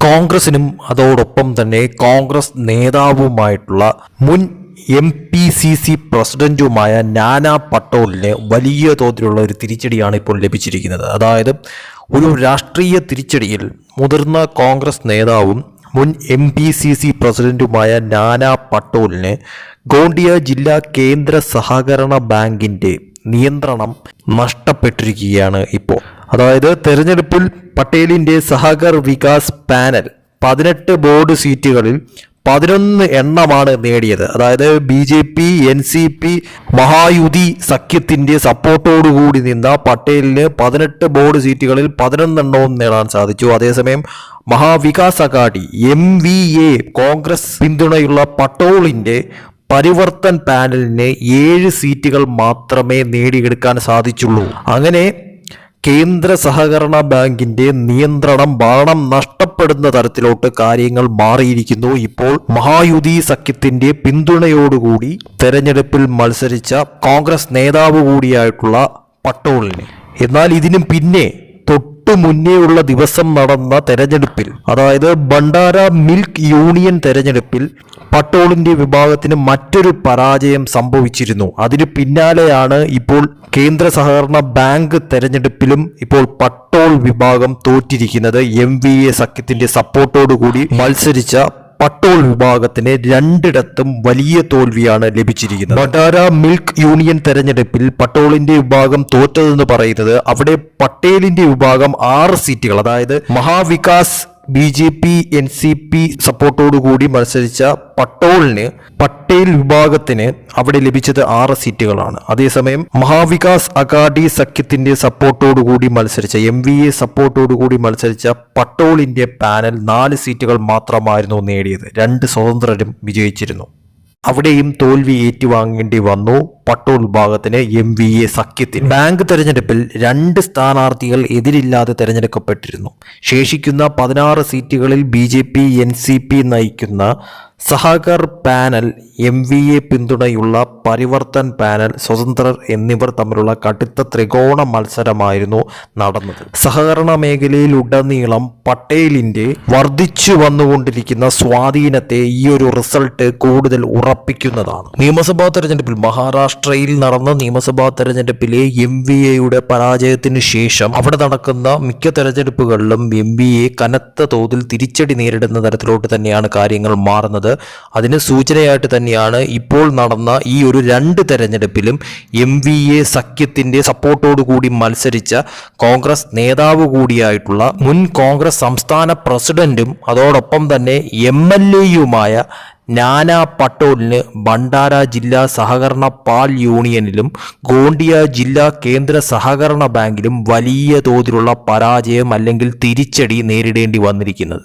കോൺഗ്രസിനും അതോടൊപ്പം തന്നെ കോൺഗ്രസ് നേതാവുമായിട്ടുള്ള മുൻ എം പി സി സി പ്രസിഡന്റുമായ നാനാ പട്ടോളിന് വലിയ തോതിലുള്ള ഒരു തിരിച്ചടിയാണ് ഇപ്പോൾ ലഭിച്ചിരിക്കുന്നത്. അതായത് ഒരു രാഷ്ട്രീയ തിരിച്ചടിയിൽ മുതിർന്ന കോൺഗ്രസ് നേതാവും മുൻ എം പി സി സി പ്രസിഡന്റുമായ നാനാ പട്ടോളിന് ഗോണ്ടിയ ജില്ലാ കേന്ദ്ര സഹകരണ ബാങ്കിന്റെ നിയന്ത്രണം നഷ്ടപ്പെട്ടിരിക്കുകയാണ് ഇപ്പോൾ. അതായത് തെരഞ്ഞെടുപ്പിൽ പട്ടേലിന്റെ സഹകർ വികാസ് പാനൽ പതിനെട്ട് ബോർഡ് സീറ്റുകളിൽ പതിനൊന്ന് എണ്ണമാണ് നേടിയത്. അതായത് B J P N C P Mahayuti സഖ്യത്തിന്റെ സപ്പോർട്ടോടുകൂടി നിന്ന പട്ടേലിന് പതിനെട്ട് ബോർഡ് സീറ്റുകളിൽ പതിനൊന്നെണ്ണവും നേടാൻ സാധിച്ചു. അതേസമയം Mahavikas Aghadi M V A Congress പിന്തുണയുള്ള പട്ടോളിന്റെ പരിവർത്തൻ പാനലിന് ഏഴ് സീറ്റുകൾ മാത്രമേ നേടിയെടുക്കാൻ സാധിച്ചുള്ളൂ. അങ്ങനെ കേന്ദ്ര സഹകരണ ബാങ്കിന്റെ നിയന്ത്രണം ഭരണം നഷ്ടപ്പെടുന്ന തരത്തിലോട്ട് കാര്യങ്ങൾ മാറിയിരിക്കുന്നു. ഇപ്പോൾ മഹായുതി സഖ്യത്തിന്റെ പിന്തുണയോടുകൂടി തെരഞ്ഞെടുപ്പിൽ മത്സരിച്ച കോൺഗ്രസ് നേതാവ് കൂടിയായിട്ടുള്ള പട്ടോളിന്. എന്നാൽ ഇതിനും പിന്നെ തൊട്ടു മുന്നേയുള്ള ദിവസം നടന്ന തെരഞ്ഞെടുപ്പിൽ അതായത് ഭണ്ഡാര മിൽക്ക് യൂണിയൻ തെരഞ്ഞെടുപ്പിൽ പട്ടോളിന്റെ വിഭാഗത്തിന് മറ്റൊരു പരാജയം സംഭവിച്ചിരുന്നു. അതിന് പിന്നാലെയാണ് ഇപ്പോൾ കേന്ദ്ര സഹകരണ ബാങ്ക് തെരഞ്ഞെടുപ്പിലും ഇപ്പോൾ പട്ടോൾ വിഭാഗം തോറ്റിരിക്കുന്നത്. എം വി എ സഖ്യത്തിന്റെ സപ്പോർട്ടോടുകൂടി മത്സരിച്ച പട്ടോൾ വിഭാഗത്തിന് രണ്ടിടത്തും വലിയ തോൽവിയാണ് ലഭിച്ചിരിക്കുന്നത്. ബട്ടാര മിൽക്ക് യൂണിയൻ തെരഞ്ഞെടുപ്പിൽ പട്ടോളിന്റെ വിഭാഗം തോറ്റതെന്ന് പറയുന്നത് അവിടെ പട്ടേലിന്റെ വിഭാഗം ആറ് സീറ്റുകൾ അതായത് Mahavikas B J P N C P സപ്പോർട്ടോടുകൂടി മത്സരിച്ച പട്ടോളിന് പട്ടേൽ വിഭാഗത്തിന് അവിടെ ലഭിച്ചത് ആറ് സീറ്റുകളാണ്. അതേസമയം മഹാവികാസ് അഗാഡി സഖ്യത്തിന്റെ സപ്പോർട്ടോടുകൂടി മത്സരിച്ച എം വി എ സപ്പോർട്ടോടുകൂടി മത്സരിച്ച പട്ടോളിന്റെ പാനൽ നാല് സീറ്റുകൾ മാത്രമായിരുന്നു നേടിയത്. രണ്ട് സ്വതന്ത്രരും വിജയിച്ചിരുന്നു. അവിടെയും തോൽവി ഏറ്റുവാങ്ങേണ്ടി വന്നു. പട്ടോൾ വിഭാഗത്തിന് എം വി എ സഖ്യത്തിന്. ബാങ്ക് തെരഞ്ഞെടുപ്പിൽ രണ്ട് സ്ഥാനാർത്ഥികൾ എതിരില്ലാതെ തെരഞ്ഞെടുക്കപ്പെട്ടിരുന്നു. ശേഷിക്കുന്ന പതിനാറ് സീറ്റുകളിൽ B J P N C P നയിക്കുന്ന Sahakar panel M V A പിന്തുണയുള്ള പരിവർത്തൻ പാനൽ സ്വതന്ത്രർ എന്നിവർ തമ്മിലുള്ള കടുത്ത ത്രികോണ മത്സരമായിരുന്നു നടന്നത്. സഹകരണ മേഖലയിലുടനീളം പട്ടേലിന്റെ വർദ്ധിച്ചു വന്നുകൊണ്ടിരിക്കുന്ന സ്വാധീനത്തെ ഈ ഒരു റിസൾട്ട് കൂടുതൽ ഉറപ്പിക്കുന്നതാണ്. നിയമസഭാ തെരഞ്ഞെടുപ്പിൽ മഹാരാഷ്ട്രയിൽ നടന്ന നിയമസഭാ തെരഞ്ഞെടുപ്പിലെ എം വി എയുടെ പരാജയത്തിന് ശേഷം അവിടെ നടക്കുന്ന മിക്ക തെരഞ്ഞെടുപ്പുകളിലും എം വി എ കനത്ത തോതിൽ തിരിച്ചടി നേരിടുന്ന തരത്തിലോട്ട് തന്നെയാണ് കാര്യങ്ങൾ മാറുന്നത്. അതിന് സൂചനയായിട്ട് തന്നെയാണ് ഇപ്പോൾ നടന്ന ഈ ഒരു രണ്ട് തെരഞ്ഞെടുപ്പിലും എം വി എ സഖ്യത്തിന്റെ സപ്പോർട്ടോടുകൂടി മത്സരിച്ച കോൺഗ്രസ് നേതാവ് കൂടിയായിട്ടുള്ള മുൻ കോൺഗ്രസ് സംസ്ഥാന പ്രസിഡന്റും അതോടൊപ്പം തന്നെ എം എൽ എയുമായ നാനാ പട്ടോലിന് ഭണ്ഡാര ജില്ലാ സഹകരണ പാൽ യൂണിയനിലും ഗോണ്ടിയ ജില്ലാ കേന്ദ്ര സഹകരണ ബാങ്കിലും വലിയ തോതിലുള്ള പരാജയം അല്ലെങ്കിൽ തിരിച്ചടി നേരിടേണ്ടി വന്നിരിക്കുന്നത്.